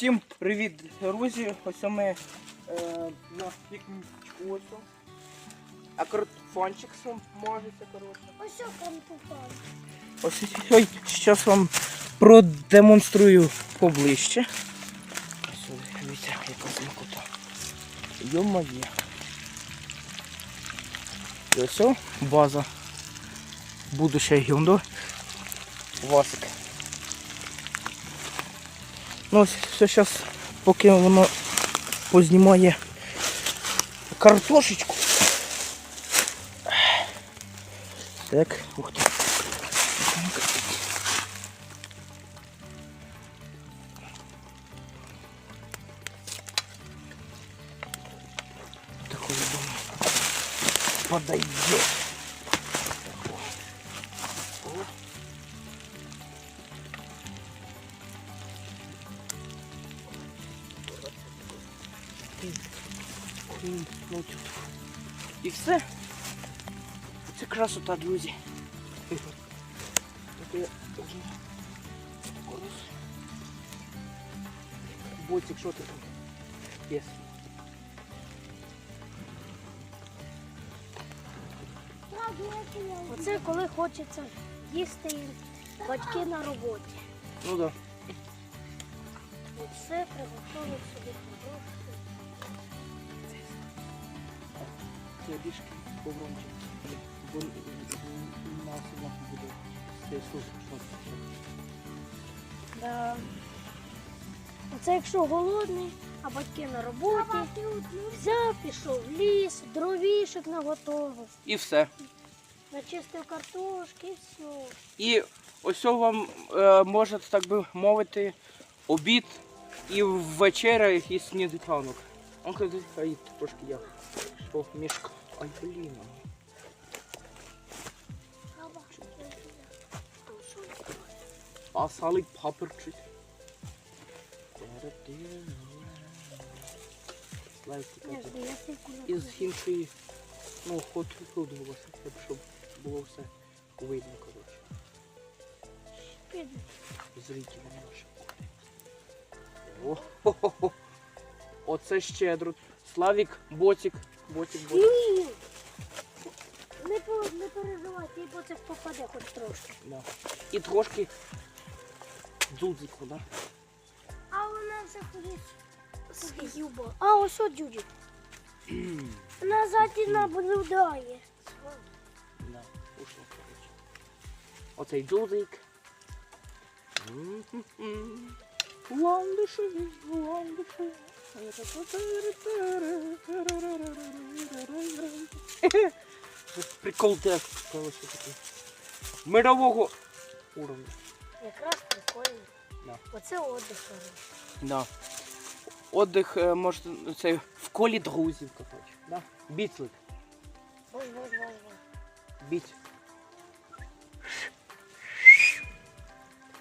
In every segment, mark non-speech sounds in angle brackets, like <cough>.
Усім привіт, друзі! Ось ми е, на пікнічку ось. А картофанчик можеться, коротше. Ось що компупав. Ось ой, зараз вам продемонструю поближче. Ось, дивіться, яка смакота. Йо-моє. І ось база. Будущее гюндо. Васик. Ну ось все зараз, поки воно познімає картошечку. Так, ух ти. Такой думаю, подойдет. І все. Це красота, друзі. Таке. Ботик, що ти там? Є. Оце коли хочеться їсти батьки на роботі. Ну так. да. Оце приготовив собі Це більше погромче. Бо нас буде. Це слухай, що це. Да. Оце якщо голодний, а батьки на роботі, взяв, пішов в ліс, дровішок наготовив, І все. начистив картошки і все. І ось вам е, може, так би мовити, обід і вечеря, і сніданок. Он каже, ай, трошки я. Що, мішка. Ой, блін. Asalık papırçı. Із іншої, ну, хоч виходилося, щоб було все видно, коротше. Зрителі наші. О, хо хо Оце щедро. Славік, ботик ботик, ботик. Ні! Не, по- не переживай, це попаде хоч трошки. Да. І трошки дзудзику, да? А вона все кудись з'юба. А ось що дюдю. Вона ззаді наблюдає. Да, ушло, коротше. Оцей дзудзик. Ландиші, ландиші. Прикол теж, коротше, такий. Мирового уровня. Якраз прикольно. Да. Оце отдих хороший. Да. Отдих е, може це в колі друзів, коротше. Да? Біцлик. Вон, вон, вон, вон. Біть.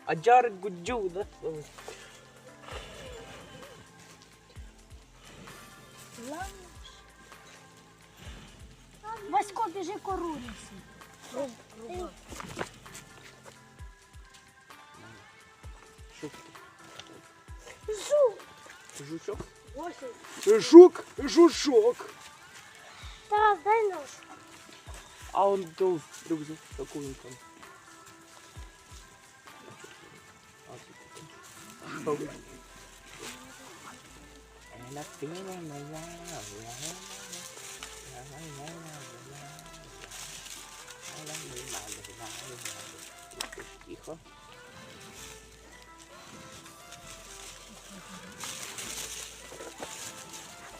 А Джаред Гуджу, да? Васько, біжи кору неси. Що таке? Жу! Жучок? Жук, жучок. Тарас, дай нож. А он до рюкзак, какой он там? А, lại là tiếng em mày ra Тихо.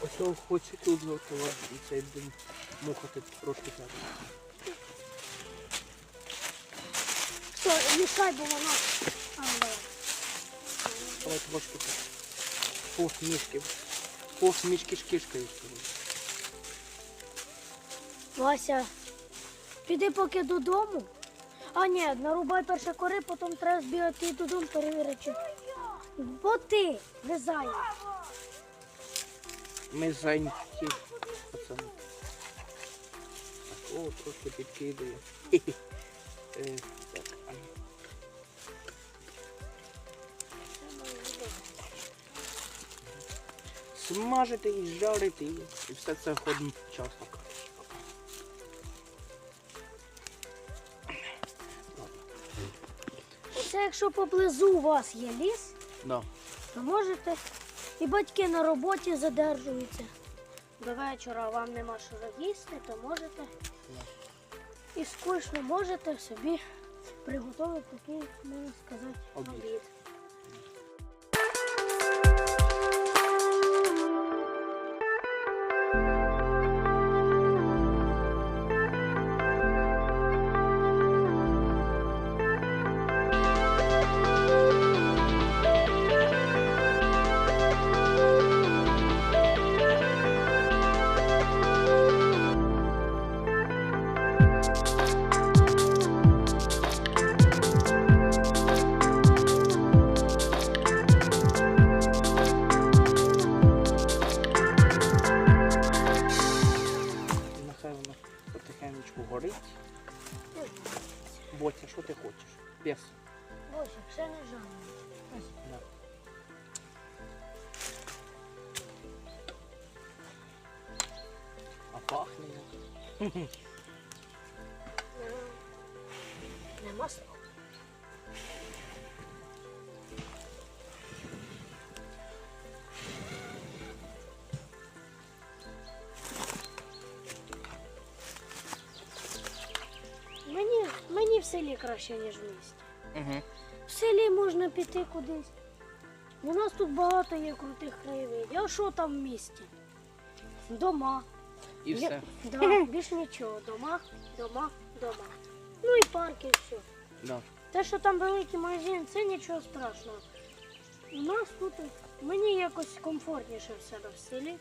Ось хоче тут жовтого і цей дим мухати трошки так. Що, мішай, бо воно... А, давай. Давай трошки так. Пух мішків. Пов мішки з кишкою. Вася, піди поки додому. А ні, нарубай перше кори, потім треба збігати додому, перевірити. Бо ти, не зай. Ми зайняті, пацани. О, трошки підкидаю. Смажити і жарити, і, все це ходить часто. Оце якщо поблизу у вас є ліс, Да. то можете. І батьки на роботі задержуються. До вечора вам нема що їсти, то можете. І скучно можете собі приготувати такий, можна сказати, Обід. Нема слов. Мені, мені в селі краще, ніж в місті. Угу. В селі можна піти кудись. У нас тут багато є крутих краєвидів. А що там в місті? Дома. І все. Да, <laughs> більш нічого. Дома, дома, дома. Ну і парки, і все. Да. Те, що там великий магазин, це нічого страшного. У нас тут мені якось комфортніше в себе в селі.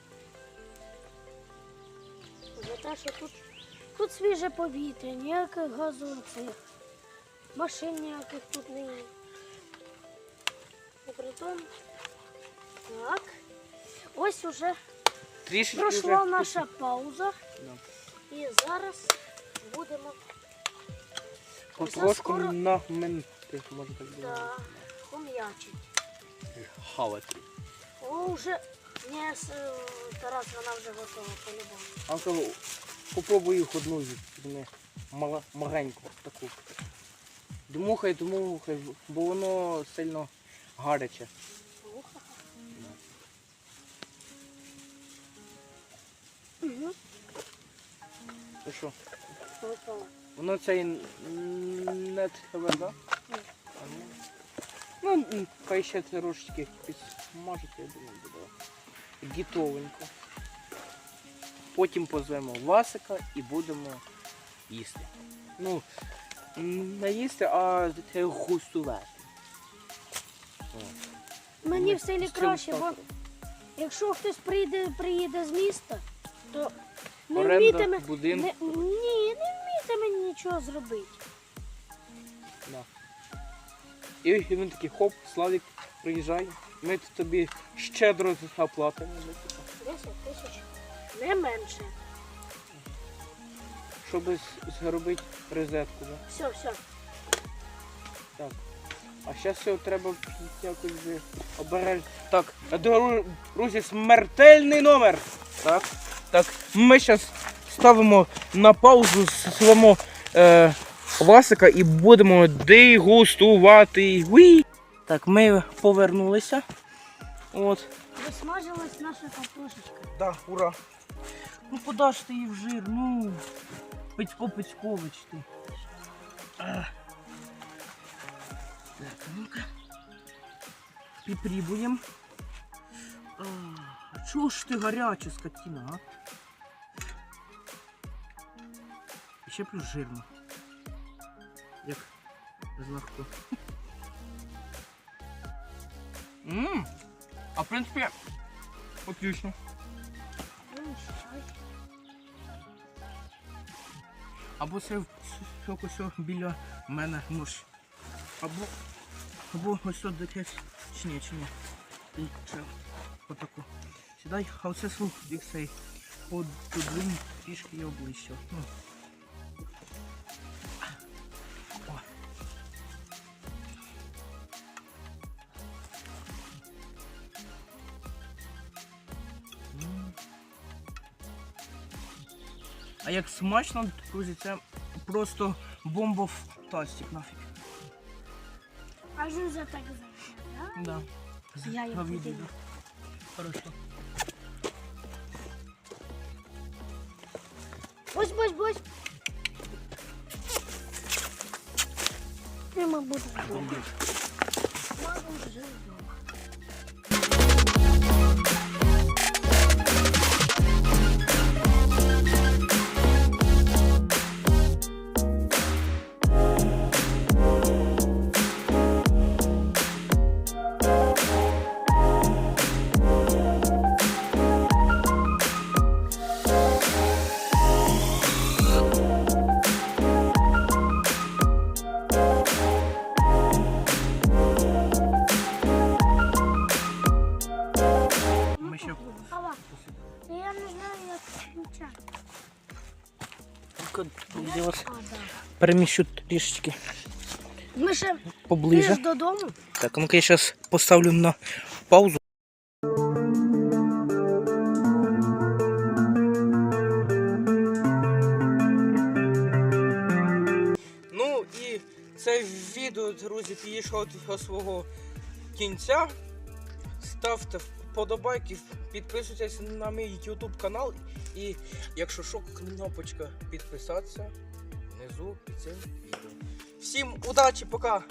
За те, що тут, тут свіже повітря, ніяких газон цих, машин ніяких тут не є. І при тому, так, ось уже Трішечки пройшла вже. наша пауза. Да. І зараз будемо Потрошку скоро- на мен. Може так да, хом'ячити. Хавати. О, вже ні, е, Тарас, вона вже готова по-любому. Анка, попробуй їх одну. Мала- Маленьку таку. Дмухай, дмухай, бо воно сильно гаряче. Уха. Угу. Що? Воно цей н- не тебе, да? Ні. Ну, хай ще трошечки підсмажити, я думаю, буде гітовенько. Потім позвемо Васика і будемо їсти. Ну, не їсти, а густувати. Мені Ми в селі краще, бо якщо хтось прийде, приїде з міста, то не Оренда вмітиме. будинку. Не, ні, не вмітиме нічого зробити. Да. І, він такий хоп, Славік, приїжджай. Ми тобі щедро заплатимо. 10 тисяч. Не менше. Щоб з- зробити розетку. Да? Все, все. Так. А зараз все треба якось би обережно. Так, дру- друзі, смертельний номер. Так. Так, ми зараз ставимо на паузу свого е, Васика і будемо дегустувати. Уі! Так, ми повернулися. От. Висмажилась наша картошечка. Да, ура. Ну ж ти її в жир? Ну. Петько Петькович ти. А. Так, ну-ка. Підпрібуємо. Чого ж ти гаряча скотина, а? І ще плюс жирно. Як злегко. Ммм. А в принципі, отлично. Або це ось біля мене може. Або. Або ось тут десь. Чи ні, чи ні. І це отаку. Сідай, а оце слух цей. Под він трішки його обличчя. Ну. А як смачно, друзі, це просто бомба в тастик нафіг. Аж уже так зайняв, да? Да. Я його Хорошо. Ось, ось, ось. Я, мабуть, вдома. Мабуть, друзі, вас переміщу трішечки Ми ще поближе. ж додому. Так, ну-ка я зараз поставлю на паузу. Ну і це відео, друзі, підійшло до свого кінця. Ставте вподобайки, підписуйтесь на мій YouTube канал. І якщо що, кнопочка підписатися внизу під цим відео. Всім удачі, пока!